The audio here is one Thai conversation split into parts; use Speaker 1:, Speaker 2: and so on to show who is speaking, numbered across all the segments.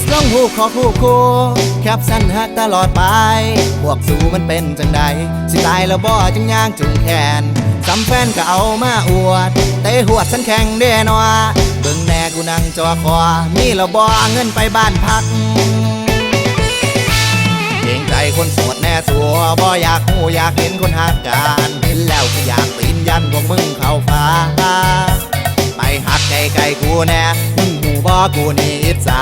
Speaker 1: สต์ลงหูขอคู่คู่แคปสั้นฮักตลอดไป พวกสูมันเป็นจังใด สิตายแล้วบ่จังย่างจุงแขนสำแฟนก็เอามาอวด เตะหัวฉันแข่งเด้นวเบิ่งแน่กูนั่งจอคอ มีแล้วบ่เงินไปบ้านพักเกรงใจคนโสดแน่สัวบ่อยากหูอยากเห็นคนหักกันเห็นแล้วก็อยากตีนยันพวกมึงเข้าฟ้า ไปหักไกลๆกูแน่มึง บ่กูนี่อิจฉา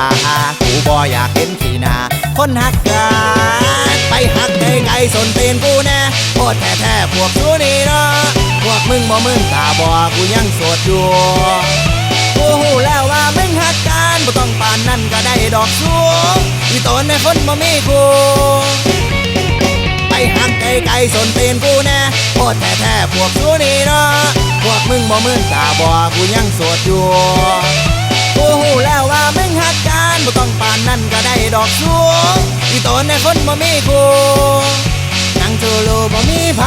Speaker 1: กูบ่อยากเห็นขี้หน้าคนหักกันไปหักไกลๆสนเตีนกูแน่โคตรแท้ๆพวกกูนี่เนาะพวกมึงบ่มึนตาบ่กูยังโสดอยู่กูหูแล้วว่ามึงหักกันบ่ต้องปานนั่นก็ได้ดอกสูงอีตนในคนบ่มีกูไปหักไกลๆสนเตีนกูแน่โคตรแท้ๆพวกกูนี่เนาะพวกมึงบ่มึนตาบ่กูยังโสดอยู่ กูหูแล้วว่ามึงหักกันบ่ต้องปานนั่นก็ได้ดอกสูงอีตนในคนบ่มีกูนั่งจูโลบ่มีไผ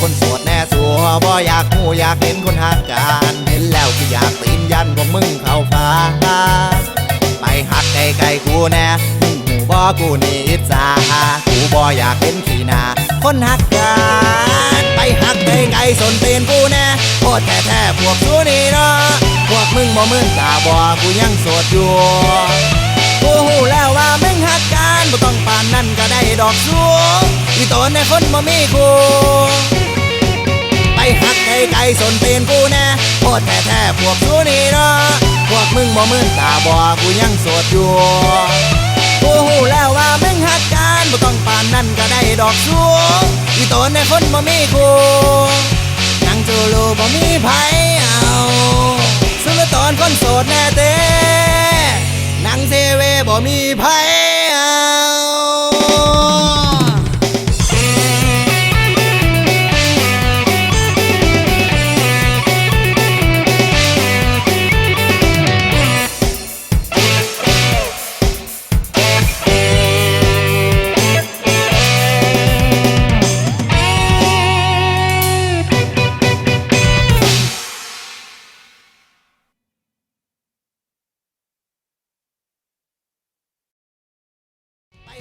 Speaker 1: คนโสดแน่สัวบ่อยากหูอยากเห็นคนหักกันเห็นแล้วก็อยากตีนยันพวกมึงเข้าฟ้า ไปหักไกลๆกูแน่มึงหูบ่กูนี่อิจฉากูบ่อยากเห็นขี้หน้าคนหักกันไปหักไกลๆสนเตีนกูแน่โคตรแท้ๆพวกกูนี่เนาะพวกมึงบ่มึนตาบ่กูยังโสดอยู่กูหูแล้วว่ามึงหักกันบ่ต้องปานนั่นก็ได้ดอกสูงอีตนในคนบ่มีกู หักไกลๆสนตีนกูแน่โคตรแท้ๆพวกกูนี่เนาะพวกมึงบ่มึนตาบ่กูยังโสดอยู่กูหูแล้วว่ามึงหักกันบ่ต้องปานนั่นก็ได้ดอกสูงอีตนในคนบ่มีกูนั่งจูโลบ่มีไผเอาสุลตอนคนโสดแน่เต้นังเซเวบ่มีไผ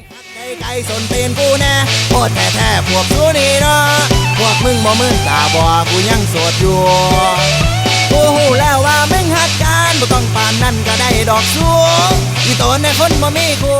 Speaker 1: ไกไกลๆสนเตีนกูแน่โคตรแท้ๆพวกกูนี่เนาะพวกมึงบ่มึงตาบ่กูยังโสดอยู่กูหูแล้วว่ามึงหักกันบ่ต้องปานนั่นก็ได้ดอกสูงอีตนในคนบ่มีกู